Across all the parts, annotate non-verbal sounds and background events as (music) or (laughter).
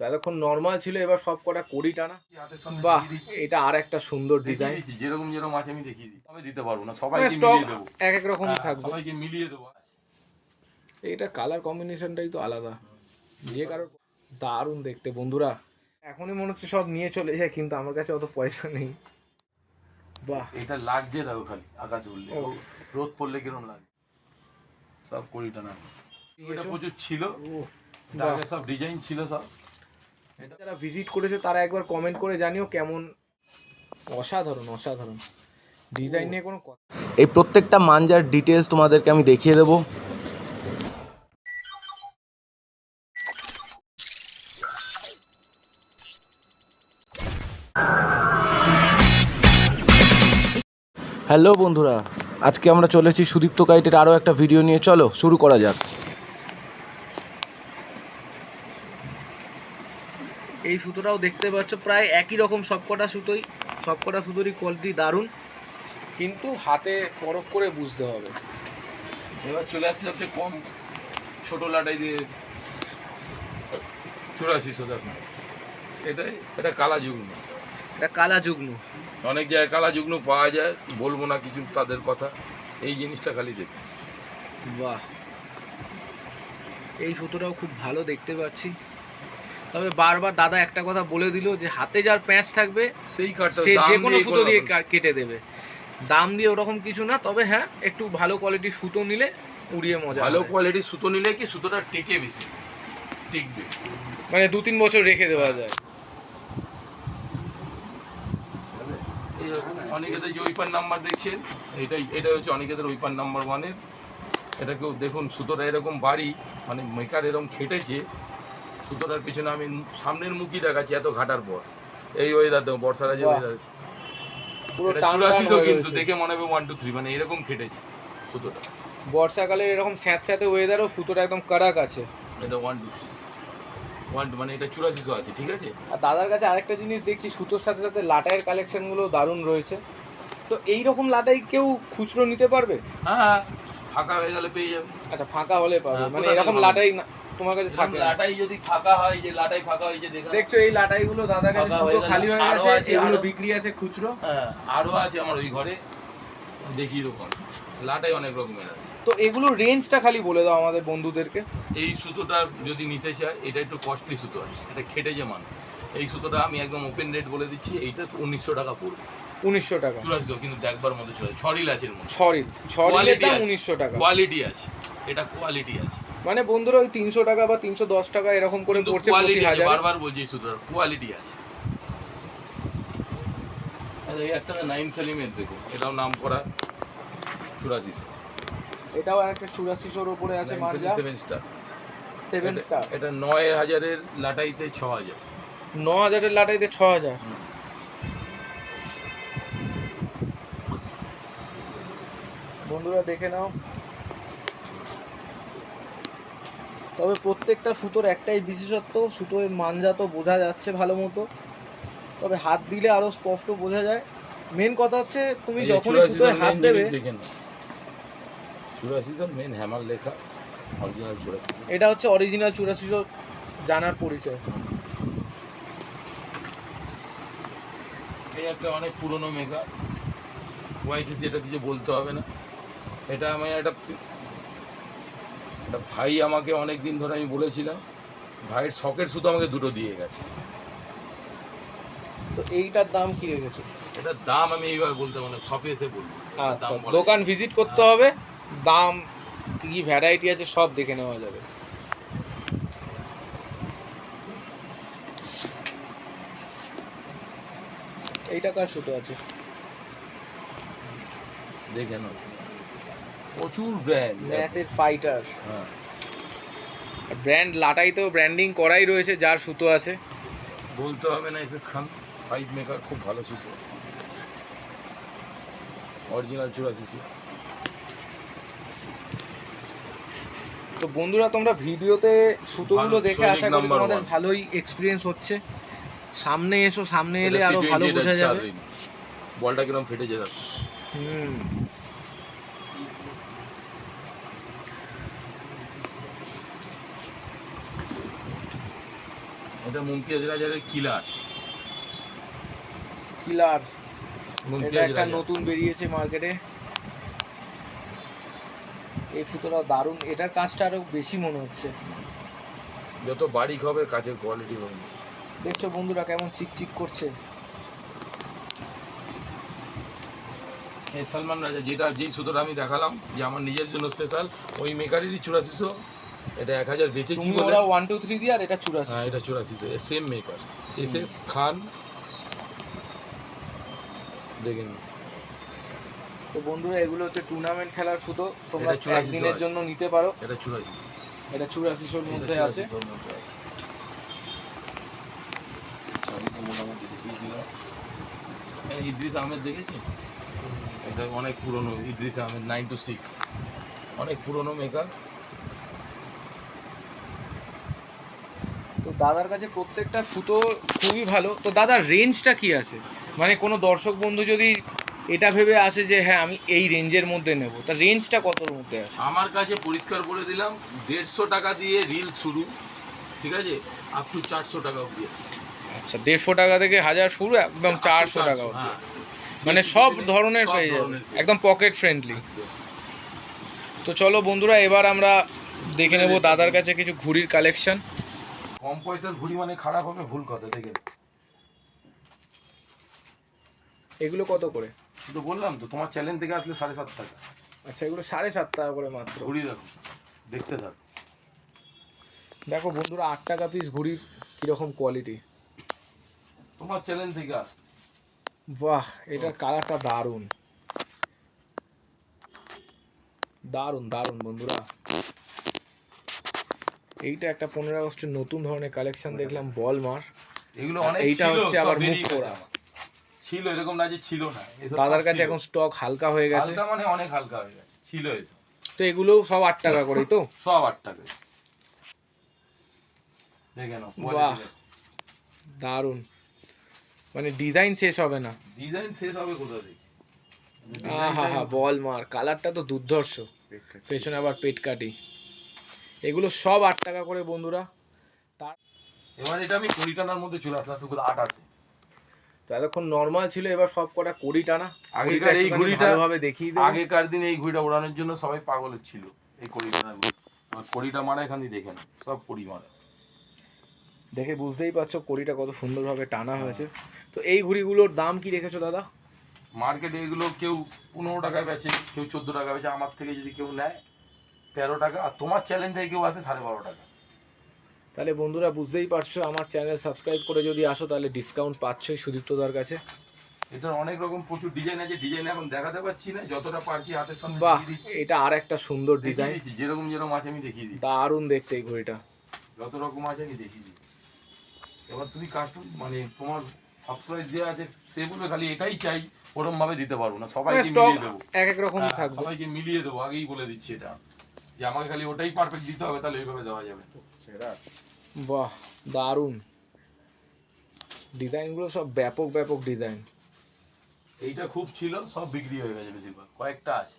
তো এতক্ষণ নর্মাল ছিল এবার সব কটা কড়ি টানা। বাহ এটা আর একটা সুন্দর ডিজাইন যেরকম যেরকম আছে আমি দেখিয়ে দিই। তবে দিতে পারব না সবাইকে স্টক মিলিয়ে দেবো। এক এক রকম হ্যাঁ, থাকবে। সবাইকে মিলিয়ে দেবো। এটা কালার কম্বিনেশনটাই তো আলাদা। যে কারোর দারুণ দেখতে বন্ধুরা। এখনই মনে হচ্ছে সব নিয়ে চলে যায় কিন্তু আমার কাছে অত পয়সা নেই। বাহ। এটা লাগছে দেখো খালি আকাশে উঠলে। রোদ পড়লে কিরম লাগে। সব কুড়িটা না এটা প্রচুর ছিল। সব ডিজাইন ছিল সব। যারা ভিজিট করেছে, তারা একবার কমেন্ট করে জানিও কেমন অসাধারণ অসাধারণ। ডিজাইন নিয়ে কোনো কথা এই প্রত্যেকটা মাঞ্জার ডিটেলস তোমাদেরকে আমি দেখিয়ে দেবো। হ্যালো বন্ধুরা, আজকে আমরা চলেছি সুদীপ্ত কাইটের আরও একটা ভিডিও নিয়ে। চলো, শুরু করা যাক। এই সুতোটাও দেখতে পাচ্ছ প্রায় একই রকম সবকটা সুতোই সবকটা সুতোরই কোয়ালিটি দারুণ। কিন্তু হাতে পরখ করে বুঝতে হবে। এবার চলে আসছে সবচেয়ে কম ছোট লাটাই দিয়ে চুরাশিশো দেখো এটাই এটা কালা যুগ্ন এটা কালা যুগ্ন অনেক জায়গায় কালা যুগ্ন পাওয়া যায় বলব না কিছু তাদের কথা। এই জিনিসটা খালি দেখে বাহ। এই সুতোটাও খুব ভালো দেখতে পাচ্ছি। তবে বারবার দাদা একটা কথা বলে দিল যে হাতে যার প্যাঁচ থাকবে সেই সে যে কোনো সুতো দিয়ে কেটে দেবে। দাম দিয়ে ওরকম কিছু না তবে হ্যাঁ একটু ভালো কোয়ালিটির সুতো নিলে উড়িয়ে মজা ভালো কোয়ালিটির সুতো নিলে কি সুতোটা টেকে বেশি? টিকবে। মানে দু তিন বছর রেখে দেওয়া যায়। অনিকেতের যে ওইপার নাম্বার দেখছেন এটাই এটা হচ্ছে অনিকেতের ওইপার নাম্বার ওয়ানের এটা কেউ দেখুন সুতোটা এরকম বাড়ি মানে মেকার এরকম খেটেছে। সুতোটার পিছনে আমি সামনের মুখই দেখাচ্ছি এত ঘাটার পর। এই ওয়েদার দেখো বর্ষার যে ওয়েদার আছে চুরাশিশো কিন্তু দেখে মনে হবে ওয়ান টু থ্রি মানে এরকম খেটেছে সুতোটা। বর্ষাকালে এরকম স্যাঁত স্যাঁতে ওয়েদারও সুতোটা একদম কারাক আছে। এটা ওয়ান টু থ্রি ওয়ান মানে এটা চুরাশিশো আছে ঠিক আছে? আর দাদার কাছে আরেকটা জিনিস দেখছি সুতোর সাথে সাথে লাটাইয়ের কালেকশনগুলো দারুণ রয়েছে। তো এই রকম লাটাই কেউ খুচরো নিতে পারবে? হ্যাঁ ফাঁকা হয়ে গেলে পেয়ে যাবে। আচ্ছা ফাঁকা হলে পাবে। হ্যাঁ, মানে এরকম? লাটাই না তোমার কাছে থাকে লাটাই যদি ফাঁকা হয় যে লাটাই ফাঁকা হয়েছে দেখো দেখছ এই লাটাইগুলো দাদার কাছে হয়ে গেলে খালি হয়ে গেছে। এগুলো বিক্রি আছে খুচরো। হ্যাঁ আরও আছে আমার ওই ঘরে। দেখি রকম লাটাই অনেক রকমের আছে। তো এগুলো রেঞ্জটা খালি বলে দাও আমাদের বন্ধুদেরকে। এই সুতোটা যদি নিতে চায় এটা একটু কস্টলি সুতো আছে। এটা খেটে যে মান। এই সুতোটা আমি একদম ওপেন রেট বলে দিচ্ছি এইটা উনিশশো টাকা পড়বে। উনিশশো টাকা। চুরাশি কিন্তু দেখবার মতো চলে ছড়িল আছে এর মধ্যে। ছরিল ছরিলের দাম উনিশশো টাকা। কোয়ালিটি আছে। এটা কোয়ালিটি আছে। মানে বন্ধুরা ওই তিনশো টাকা বা তিনশো দশ টাকা এরকম করে পড়ছে প্রতি কোয়ালিটি আছে হাজার। বারবার বলছি সুতোটার কোয়ালিটি আছে। আচ্ছা, এই একটা নাইম সালিমের দেখো এটাও নাম করা চুরাশিশো এটাও একটা চুরাশিশোর উপরে আছে মার্জা। সেভেন স্টার সেভেন স্টার এটা নয় হাজারের লাটাইতে ছ হাজার। ন হাজারের লাটাইতে ছ হাজার। বন্ধুরা দেখে নাও। তবে প্রত্যেকটা সুতোর একটাই বিশেষত্ব সুতোর মানজা তো বোঝা যাচ্ছে ভালো মতো। তবে হাত দিলে আরও স্পষ্ট বোঝা যায়। মেন কথা হচ্ছে তুমি যখনই সুতোয় হাত দেবে চুরাশিশো মেন হ্যামার লেখা অরিজিনাল চুরাশিশো এটা হচ্ছে অরিজিনাল চুরাশিশো জানার পরিচয়। এই একটা অনেক পুরনো মেকার ওয়াইটিসি এটা কিছু বলতে হবে না। এটা আমি একটা একটা ভাই আমাকে অনেক দিন ধরে আমি বলেছিলাম ভাইয়ের শখের শুধু আমাকে দুটো দিয়ে গেছে। তো এইটার দাম কি রেখেছে? এটার দাম আমি এইভাবে বলতে মানে শপে এসে বলব। আচ্ছা দোকান ভিজিট করতে হবে দাম কি ভ্যারাইটি আছে সব দেখে নেওয়া যাবে। এইটা কার সুতো আছে? দেখে নাও। প্রচুর ব্র্যান্ড ম্যাসের ফাইটার হ্যাঁ। ব্র্যান্ড লাটাইতেও ব্র্যান্ডিং করাই রয়েছে যার সুতো আছে। বলতে হবে না এসএস খান ফাইভ মেকার খুব ভালো সুতো। অরিজিনাল চুরাশিশো তো বন্ধুরা তোমরা ভিডিওতে সুতোগুলো দেখে আশা করি তোমাদের ভালোই এক্সপিরিয়েন্স হচ্ছে। সামনে এসো সামনে এলে আরও ভালো বোঝা যাবে। বলটা কিরম ফেটেছে দেখো হুম। এটা মুমতিয়াজ রাজারের কিলার কিলার এটা একটা নতুন বেরিয়েছে মার্কেটে এই সুতোটা দারুণ। এটার কাজটা আরও বেশি মনে হচ্ছে। যত বারিক হবে কাজের কোয়ালিটি হবে দেখছ বন্ধুরা কেমন চিকচিক করছে। এই সালমান রাজা যেটা যেই সুতোটা আমি দেখালাম যে আমার নিজের জন্য স্পেশাল ওই মেকারেরই চুরাশিশো এটা এক হাজার বেচেছি বলে ওরা ওয়ান টু থ্রি দিয়ে আর এটা চুরাশি। হ্যাঁ এটা same maker S S Khan. দেখে তো বন্ধুরা এগুলো হচ্ছে টুর্নামেন্ট খেলার সুতো। তোমরা 84 একদিনের জন্য নিতে পারো। এটা চুরাশিশো এটা চুরাশিশোর মধ্যে আছে। ইদ্রিস আহমেদ দেখেছি এটা অনেক পুরনো Idris Ahmed nine two six অনেক পুরনো মেকার তো দাদার কাছে প্রত্যেকটা সুতো খুবই ভালো। তো দাদার রেঞ্জটা কি আছে? মানে কোনো দর্শক বন্ধু যদি এটা ভেবে আসে যে হ্যাঁ আমি এই রেঞ্জের মধ্যে নেব। তা রেঞ্জটা কতর মধ্যে আছে? আমার কাছে পরিষ্কার বলে দিলাম দেড়শো টাকা দিয়ে রিল শুরু ঠিক আছে? আপ টু চারশো টাকা অবধি আছে। আচ্ছা দেড়শো টাকা থেকে হাজার শুরু একদম চারশো টাকা অবধি। হ্যাঁ। মানে সব ধরনের পেয়ে যাবে একদম পকেট ফ্রেন্ডলি তো চলো বন্ধুরা এবার আমরা দেখে নেব দাদার কাছে কিছু ঘুড়ির কালেকশন কম পয়সার ঘুড়ি মানে খারাপ হবে ভুল কথা দেখে এগুলো কত করে? তো বললাম তো তোমার চ্যালেঞ্জ থেকে আসলে সাড়ে সাত টাকা। আচ্ছা এগুলো সাড়ে সাত টাকা করে মাত্র। ঘুড়ি দেখো দেখতে থাক। দেখো বন্ধুরা আট টাকা পিস ঘুড়ির কীরকম কোয়ালিটি তোমার চ্যালেঞ্জ থেকে আস। বাহ এটার কালারটা দারুণ। দারুণ দারুণ বন্ধুরা। এইটা একটা পনেরো আগস্টের নতুন ধরনের কালেকশন দেখলাম বল মার এগুলো অনেক এইটা হচ্ছে আবার মুখ পোড়া। ছিল এরকম না যে ছিল না দাদার কাছে এখন স্টক হালকা হয়ে গেছে। হালকা মানে অনেক হালকা হয়ে গেছে ছিল এসব। তো এগুলো সব আট টাকা করে তো? (laughs) সব আট টাকা দেখে নাও বাহ। দারুণ। মানে ডিজাইন শেষ হবে না। ডিজাইন শেষ হবে কোথা থেকে? হা হা বল মার কালারটা তো দুর্ধর্ষ। পেছনে আবার পেট কাটি। এগুলো সব আট টাকা করে বন্ধুরা। তার এবার এটা আমি কুড়ি টানার মধ্যে চলে আসলাম শুধু আট আছে। তো এতক্ষণ নর্মাল ছিল এবার সব কটা কুড়ি টানা। আগেকার এই ঘুড়িটা ভাবে দেখিয়ে আগেকার দিনে এই ঘুড়িটা ওড়ানোর জন্য সবাই পাগল ছিল এই কড়ি ঘুড়ি। আর কড়িটা মারা এখান দিয়ে দেখে না সব কড়ি মারা। দেখে বুঝতেই পারছ কড়িটা কত সুন্দরভাবে টানা হয়েছে। তো এই ঘুড়িগুলোর দাম কি রেখেছো দাদা? মার্কেটে এগুলো কেউ পনেরো টাকায় বেচে কেউ চোদ্দ টাকা বেচে আমার থেকে যদি কেউ নেয় তেরো টাকা আর তোমার চ্যালেঞ্জ থেকে কেউ আসে সাড়ে বারো টাকা। তাহলে বন্ধুরা বুঝতেই পারছ আমার চ্যানেল সাবস্ক্রাইব করে যদি আসো তাহলে ডিসকাউন্ট পাচ্ছই সুদীপ্তদার কাছে। এটার অনেক রকম প্রচুর ডিজাইন আছে ডিজাইন এখন দেখাতে পারছি না যতটা পারছি হাতের সামনে বাহ এটা আর একটা সুন্দর ডিজাইন যেরকম যেরকম আছে আমি দেখিয়ে দিই দারুণ দেখতে এই ঘড়িটা। যত রকম আছে আমি দেখিয়ে দিই এবার তুমি কার্টুন মানে তোমার সাবস্ক্রাইব যে আছে সে বলবে খালি এটাই চাই ওরকম ভাবে দিতে পারব না সবাইকে মিলিয়ে দেবো। এক এক রকম হ্যাঁ, থাকবে। সবাইকে মিলিয়ে দেবো আগেই বলে দিচ্ছি এটা। যে আমাকে খালি ওটাই পারফেক্ট দিতে হবে তাহলে ওইভাবে দেওয়া যাবে। বাহ দারুণ। ডিজাইনগুলো সব ব্যাপক ব্যাপক ডিজাইন এইটা খুব ছিল সব বিক্রি হয়ে গেছে বেশিরভাগ। কয়েকটা আছে।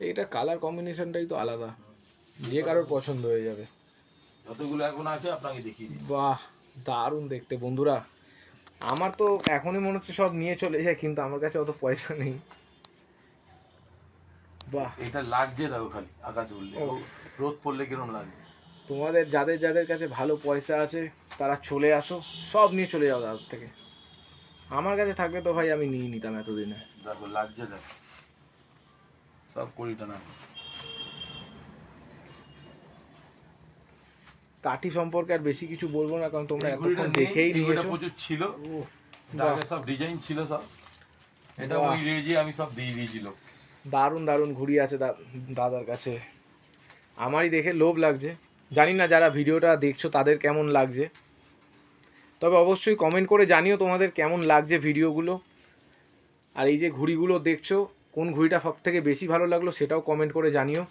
এইটা কালার কম্বিনেশনটাই তো আলাদা। যে কারোর পছন্দ হয়ে যাবে। যতগুলো এখন আছে আপনাকে দেখিয়ে দিই বাহ দারুণ দেখতে বন্ধুরা। আমার তো এখনই মনে হচ্ছে সব নিয়ে চলে যায় কিন্তু আমার কাছে অত পয়সা নেই। বাহ। এটা লাগছে দেখো খালি আকাশে উঠলে রোদ পড়লে কিরম তোমাদের যাদের যাদের কাছে ভালো পয়সা আছে তারা চলে আসো সব নিয়ে চলে যাও তাদের থেকে। আমার কাছে থাকলে তো ভাই আমি নিয়ে নিতাম এতদিনে। দেখো লাগছে দেখো। সব কুড়িটা না কাঠি সম্পর্কে আর বেশি কিছু বলব না কারণ তোমরা এতক্ষণ দেখেই নিয়েছো প্রচুর ছিল। উহ, সব ডিজাইন ছিল সব। এটা ওই রেজে আমি সব দিয়ে দিয়েছিল দারুণ দারুণ ঘুড়ি আছে দাদার কাছে। আমারই দেখে লোভ লাগছে। জানি না যারা ভিডিওটা দেখছ তাদের কেমন লাগছে। তবে অবশ্যই কমেন্ট করে জানিও তোমাদের কেমন লাগছে ভিডিওগুলো। আর এই যে ঘুড়িগুলো দেখছ, কোন ঘুড়িটা সব থেকে বেশি ভালো লাগল সেটাও কমেন্ট করে জানিও।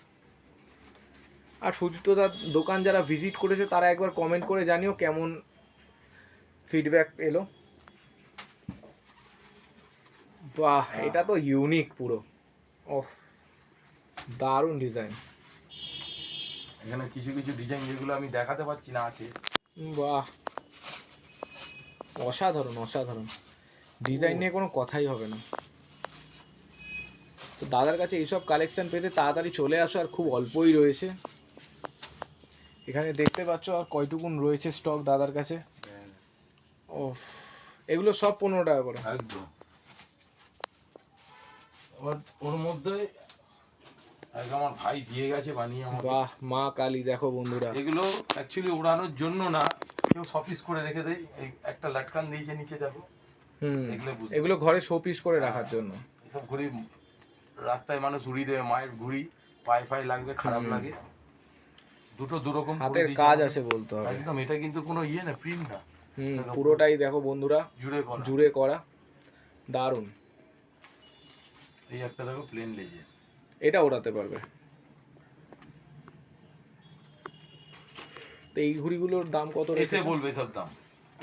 আর সুজিতদার দোকান যারা ভিজিট করেছে তারা একবার কমেন্ট করে জানিও কেমন ফিডব্যাক এলো। বাহ, এটা তো ইউনিক পুরো। ওফ দারুণ ডিজাইন এখানে কিছু কিছু ডিজাইন যেগুলো আমি দেখাতে পারছি না আছে। বাহ অসাধারণ অসাধারণ। ডিজাইন নিয়ে কোনো কথাই হবে না। তো দাদার কাছে এইসব কালেকশন পেতে তাড়াতাড়ি চলে আসো আর খুব অল্পই রয়েছে। এখানে দেখতে পাচ্ছ আর কয়টুকুন রয়েছে স্টক দাদার কাছে। ও এগুলো সব পনেরো টাকা করে। একদম। আবার ওর মধ্যে আমার ভাই দিয়ে গেছে বানিয়ে আমাকে। বাহ মা কালী দেখো বন্ধুরা। এগুলো অ্যাকচুয়ালি ওড়ানোর জন্য না কেউ সফিস করে রেখে দেয়। একটা লাটকান দিয়েছে নিচে দেখো। হুম এগুলো এগুলো ঘরে শোপিস করে রাখার জন্য। এসব ঘুড়ি রাস্তায় মানুষ উড়ি দেবে মায়ের ঘুড়ি পায়ে ফায়ে লাগবে খারাপ লাগে। দুটো দুরকম হাতের কাজ আছে বলতে হবে। একদম এটা কিন্তু কোনো ইয়ে না প্রিন্ট না। হুম পুরোটাই দেখো বন্ধুরা জুড়ে করা। জুড়ে করা। দারুণ। এই একটা দেখো প্লেন লেজে। এটা ওড়াতে পারবে। তো এই ঘুড়িগুলোর দাম কত এসে বলবে সব দাম।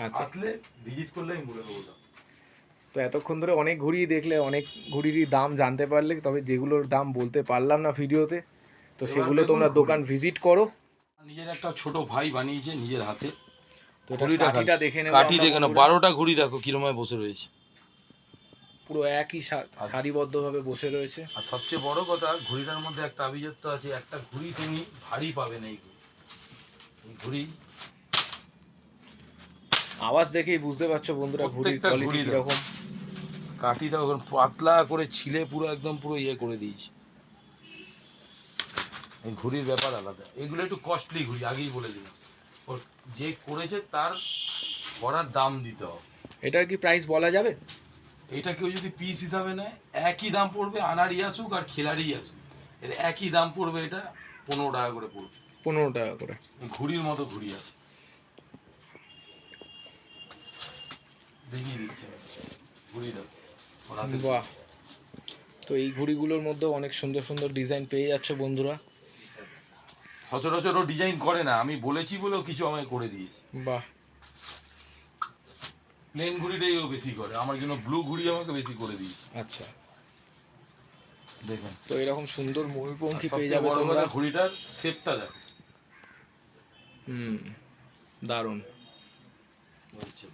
আচ্ছা। আসলে ভিজিট করলে আমি বলে দেবো দাম। তো এতক্ষণ ধরে অনেক ঘুড়ি দেখলে অনেক ঘুড়িরই দাম জানতে পারলে তবে যেগুলোর দাম বলতে পারলাম না ভিডিওতে তো সেগুলো তোমরা দোকান ভিজিট করো। নিজের একটা ছোট ভাই বানিয়েছে নিজের হাতে। তো ঘুড়িটা দেখে নেব কাঠি দেখে না বন্ধুরা। বারোটা ঘুড়ি দেখো কিরমায় বসে রয়েছে। পুরো একই সা- সারিবদ্ধভাবে বসে রয়েছে। আর সবচেয়ে বড় কথা ঘুড়িটার মধ্যে একটা আভিজাত্য আছে একটা ঘুড়ি তুমি ভারী পাবে না এই ঘুড়ি। আওয়াজ দেখেই বুঝতে পারছ বন্ধুরা ঘুড়ির কোয়ালিটি। কীরকম কাঠি দেখো। এখন পাতলা করে ছিলে পুরো একদম পুরো ইয়ে করে দিয়েছে। এই ঘুড়ির ব্যাপার আলাদা। এগুলো একটু কস্টলি ঘুড়ি আগেই বলে দিলাম। ওর যে করেছে তার করার দাম দিতে হবে। এটার কি প্রাইস বলা যাবে? এটা কেউ যদি পিস হিসাবে নেয় একই দাম পড়বে আনারই আসুক আর খেলারই আসুক। এর একই দাম পড়বে এটা পনেরো টাকা করে পড়বে পনেরো টাকা করে। ঘুড়ির মতো ঘুড়ি আছে। দেখিয়ে দিচ্ছে ঘুড়ি দাও বাহ। তো এই ঘুড়িগুলোর মধ্যে অনেক সুন্দর সুন্দর ডিজাইন পেয়ে যাচ্ছে বন্ধুরা। সচরাচর ও ডিজাইন করে না আমি বলেছি বলেও কিছু আমায় করে দিয়েছি। বাহ। প্লেন ঘুড়িটাই ও বেশি করে। আমার জন্য ব্লু ঘুড়ি আমাকে বেশি করে দিই। আচ্ছা। দেখুন। তো এরকম সুন্দর ময়ূরপঙ্খী পেয়ে যাবে তোমরা? ঘুড়িটার শেপটা দেখো। হুম দারুণ। হচ্ছে।